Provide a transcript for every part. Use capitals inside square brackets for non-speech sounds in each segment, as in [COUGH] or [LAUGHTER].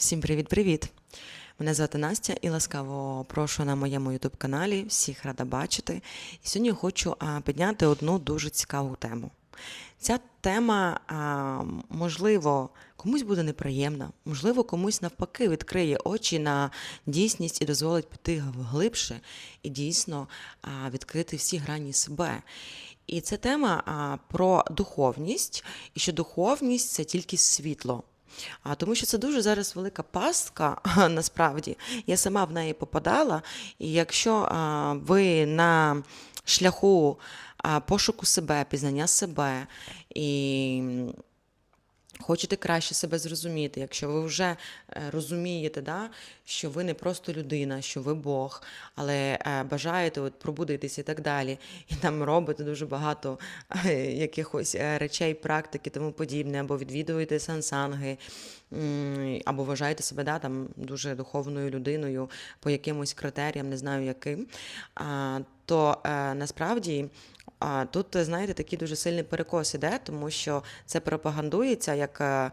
Всім привіт-привіт! Мене звати Настя і ласкаво прошу на моєму ютуб каналі. Всіх рада бачити. І сьогодні хочу підняти одну дуже цікаву тему. Ця тема, можливо, комусь буде неприємна, можливо, комусь навпаки відкриє очі на дійсність і дозволить піти глибше і дійсно відкрити всі грані себе. І це тема про духовність, і що духовність це тільки світло. А тому що це дуже зараз велика пастка, [LAUGHS] насправді. Я сама в неї попадала. І якщо а, ви на шляху а, пошуку себе, пізнання себе і хочете краще себе зрозуміти, якщо ви вже е, розумієте, да, що ви не просто людина, що ви Бог, але е, бажаєте от, пробудитися і так далі, і там робите дуже багато е, якихось речей, практики, тому подібне, або відвідуєте сансанги, або вважаєте себе да, там, дуже духовною людиною по якимось критеріям, не знаю яким, то е, насправді. А тут, знаєте, такий дуже сильний перекос іде, тому що це пропагандується як е,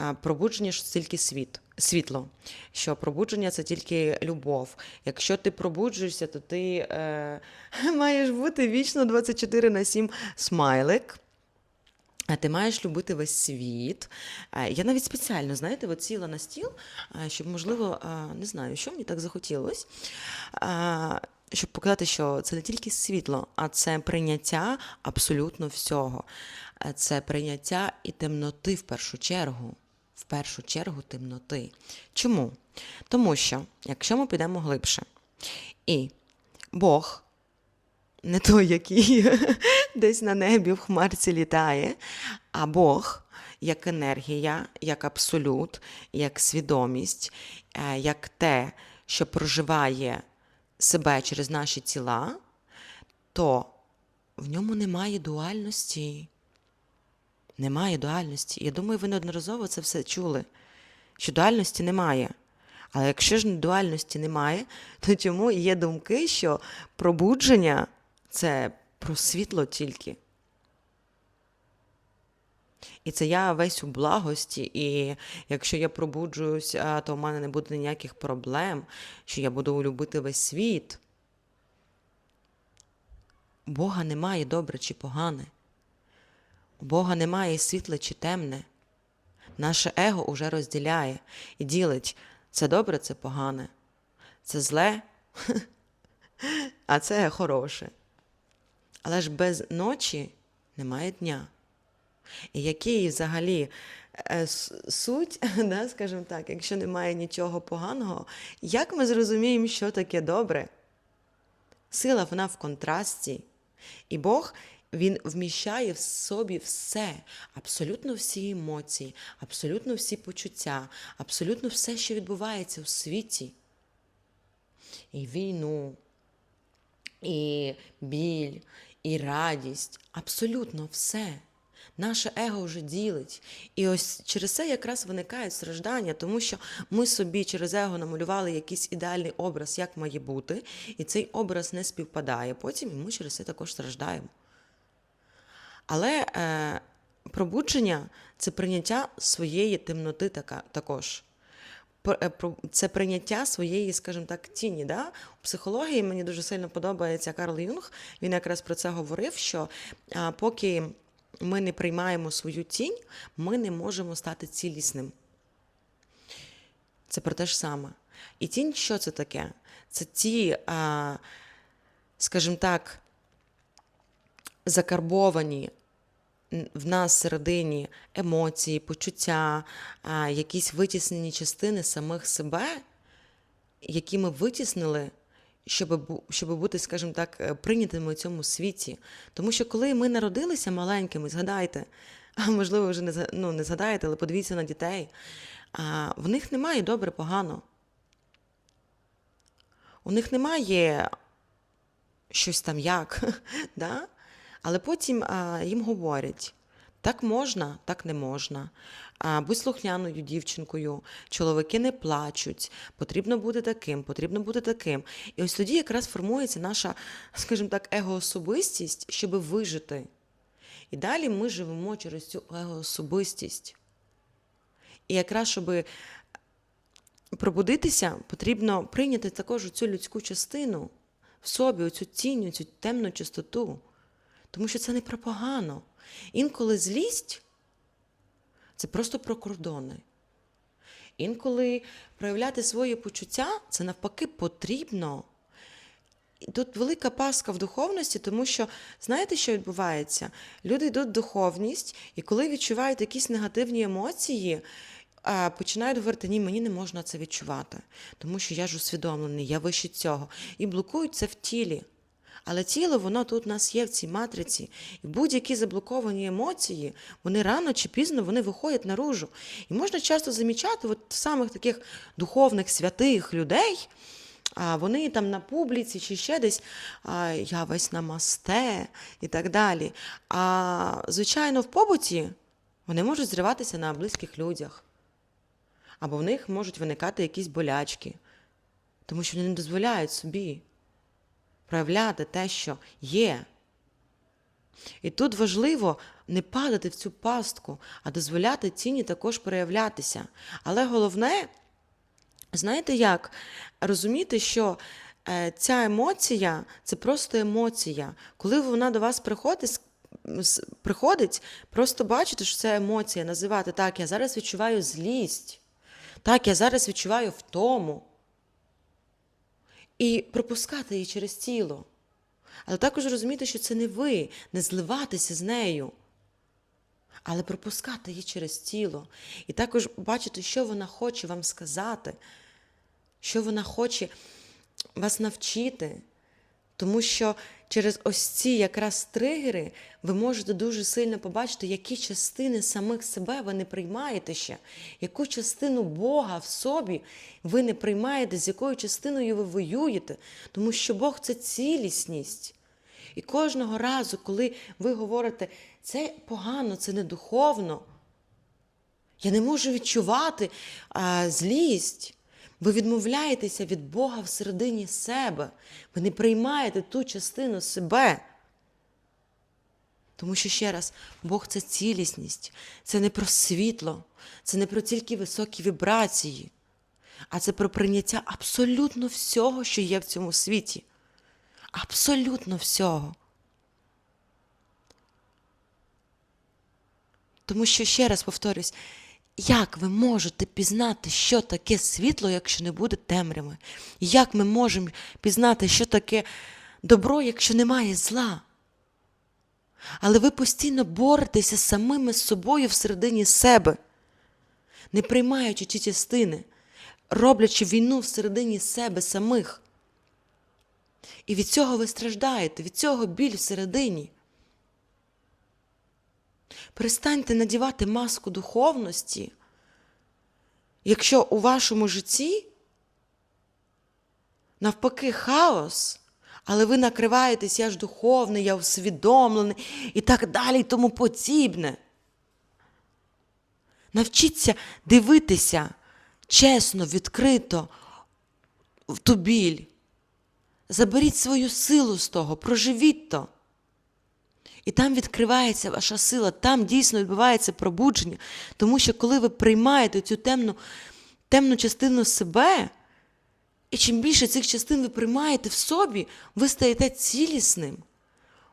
е, пробудження що тільки світ, світло, що пробудження це тільки любов. Якщо ти пробуджуєшся, то ти е, [LAUGHS] маєш бути вічно 24 на 7 смайлик. Ти маєш любити весь світ. Я навіть спеціально, знаєте, от сіла на стіл, щоб, можливо, не знаю, що мені так захотілося, щоб показати, що це не тільки світло, а це прийняття абсолютно всього. Е, Це прийняття і темноти в першу чергу. В першу чергу темноти. Чому? Тому що, якщо ми підемо глибше, і Бог не той, який [LAUGHS] десь на небі в хмарці літає, а Бог як енергія, як абсолют, як свідомість, е, як те, що проживає себе через наші тіла, то в ньому немає дуальності. Немає дуальності. Я думаю, ви неодноразово це все чули, що дуальності немає. Але якщо ж дуальності немає, то чому є думки, що пробудження це про світло тільки? І це я весь у благості, і якщо я пробуджуюсь, то в мене не буде ніяких проблем, що я буду любити весь світ. Бога немає добре чи погане. У Бога немає світле чи темне. Наше его уже розділяє і ділить це добре, це погане, це зле, [LAUGHS] а це хороше. Але ж без ночі немає дня. І який взагалі е, суть, [LAUGHS] да, скажімо так, якщо немає нічого поганого, як ми зрозуміємо, що таке добре? Сила вона в контрасті. І Бог він вміщає в собі все, абсолютно всі емоції, абсолютно всі почуття, абсолютно все, що відбувається у світі. І війну, і біль, і радість, абсолютно все. Наше его вже ділить. І ось через це якраз виникають страждання, тому що ми собі через его намалювали якийсь ідеальний образ, як має бути, і цей образ не співпадає. Потім ми через це також страждаємо. Але е, пробудження це прийняття своєї темноти така, також. Е, Це прийняття своєї, скажімо так, тіні. Да? У психології мені дуже сильно подобається Карл Юнг. Він якраз про це говорив, що а, поки ми не приймаємо свою тінь, ми не можемо стати цілісним. Це про те ж саме. І тінь, що це таке? Це ті, скажімо так, закарбовані в нас всередині емоції, почуття, якісь витіснені частини самих себе, які ми витіснили, щоб, щоб бути, скажімо так, е, прийнятими у цьому світі. Тому що коли ми народилися маленькими, згадайте, а можливо, вже не, ну, не згадаєте, але подивіться на дітей, а, в них немає добре погано. У них немає щось там як, [LAUGHS] да? але потім а, їм говорять: так можна, так не можна. Будь слухняною дівчинкою, чоловіки не плачуть, потрібно бути таким, потрібно бути таким. І ось тоді якраз формується наша, скажімо так, егоособистість, щоб вижити. І далі ми живемо через цю егоособистість. І якраз, щоб пробудитися, потрібно прийняти також цю людську частину в собі, оцю тінь, цю темну чистоту. Тому що це не про погано. Інколи злість це просто про кордони. Інколи проявляти свої почуття це навпаки потрібно. Тут велика паска в духовності, тому що знаєте, що відбувається? Люди йдуть в духовність, і коли відчувають якісь негативні емоції, починають говорити, ні, мені не можна це відчувати, тому що я ж усвідомлений, я вище цього. І блокують це в тілі. Але тіло, воно тут у нас є в цій матриці. І будь-які заблоковані емоції, вони рано чи пізно вони виходять наружу. І можна часто замічати, от самих таких духовних святих людей, а вони там на публіці чи ще десь я весь намасте і так далі. А звичайно, в побуті вони можуть зриватися на близьких людях, або в них можуть виникати якісь болячки, тому що вони не дозволяють собі проявляти те, що є. І тут важливо не падати в цю пастку, а дозволяти тіні також проявлятися. Але головне, знаєте як, розуміти, що е, ця емоція це просто емоція. Коли вона до вас приходить, приходить, просто бачите, що це емоція, називати так, я зараз відчуваю злість, так, я зараз відчуваю втому і пропускати її через тіло. Але також розуміти, що це не ви, не зливатися з нею, але пропускати її через тіло. І також бачити, що вона хоче вам сказати, що вона хоче вас навчити. Тому що через ось ці якраз тригери ви можете дуже сильно побачити, які частини самих себе ви не приймаєте ще, яку частину Бога в собі ви не приймаєте, з якою частиною ви воюєте. Тому що Бог це цілісність. І кожного разу, коли ви говорите, це погано, це не духовно, я не можу відчувати а, злість. Ви відмовляєтеся від Бога всередині себе. Ви не приймаєте ту частину себе. Тому що ще раз, Бог це цілісність, це не про світло, це не про тільки високі вібрації, а це про прийняття абсолютно всього, що є в цьому світі. Абсолютно всього. Тому що, ще раз повторюсь, як ви можете пізнати, що таке світло, якщо не буде темряви? Як ми можемо пізнати, що таке добро, якщо немає зла? Але ви постійно боретеся з самими собою всередині себе, не приймаючи ті частини, роблячи війну всередині себе самих. І від цього ви страждаєте, від цього біль всередині. Перестаньте надівати маску духовності, якщо у вашому житті навпаки хаос, але ви накриваєтесь, я ж духовний, я усвідомлений і так далі, і тому подібне. Навчіться дивитися чесно, відкрито в ту біль. Заберіть свою силу з того, проживіть то. І там відкривається ваша сила, там дійсно відбувається пробудження. Тому що коли ви приймаєте цю темну, темну частину себе, і чим більше цих частин ви приймаєте в собі, ви стаєте цілісним.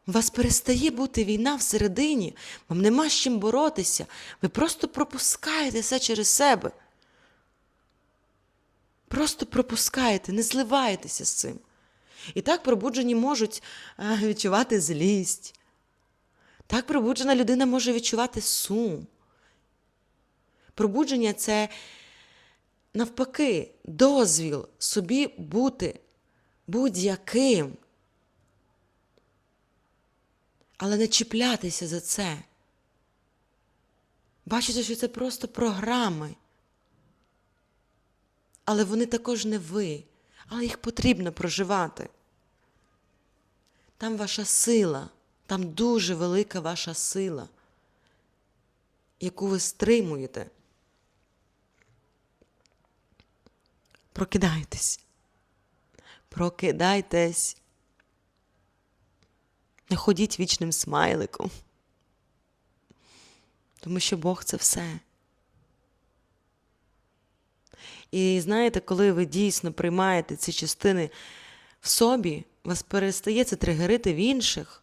У вас перестає бути війна всередині, вам нема з чим боротися. Ви просто пропускаєте все через себе. Просто пропускаєте, не зливаєтеся з цим. І так пробуджені можуть е, відчувати злість. Так пробуджена людина може відчувати сум. Пробудження це навпаки дозвіл собі бути будь-яким, але не чіплятися за це. Бачите, що це просто програми. Але вони також не ви, але їх потрібно проживати. Там ваша сила, там дуже велика ваша сила, яку ви стримуєте. Прокидайтесь. Прокидайтесь. Не ходіть вічним смайликом. Тому що Бог це все. І знаєте, коли ви дійсно приймаєте ці частини в собі, вас перестає це тригерити в інших,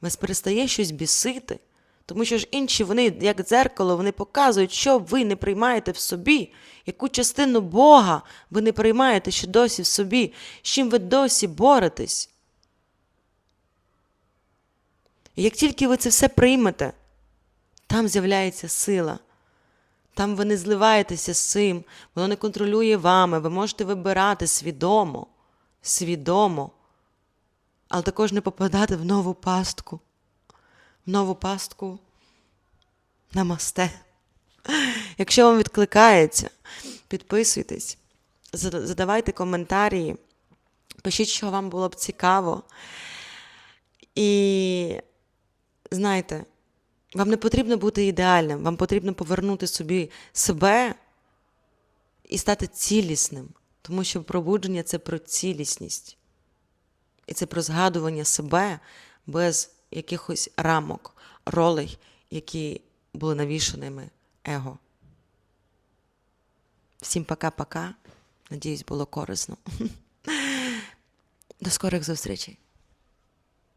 вас перестає щось бісити. Тому що ж інші, вони, як дзеркало, вони показують, що ви не приймаєте в собі, яку частину Бога ви не приймаєте ще досі в собі, з чим ви досі боретесь. І як тільки ви це все приймете, там з'являється сила. Там ви не зливаєтеся з цим, воно не контролює вами, ви можете вибирати свідомо, свідомо, але також не попадати в нову пастку. В нову пастку намасте. Якщо вам відкликається, підписуйтесь, задавайте коментарі, пишіть, що вам було б цікаво. І знаєте, вам не потрібно бути ідеальним, вам потрібно повернути собі себе і стати цілісним, тому що пробудження це про цілісність. І це про згадування себе без якихось рамок, ролей, які були навішаними его. Всім пока-пока. Надіюсь, було корисно. [LAUGHS] До скорих зустрічей.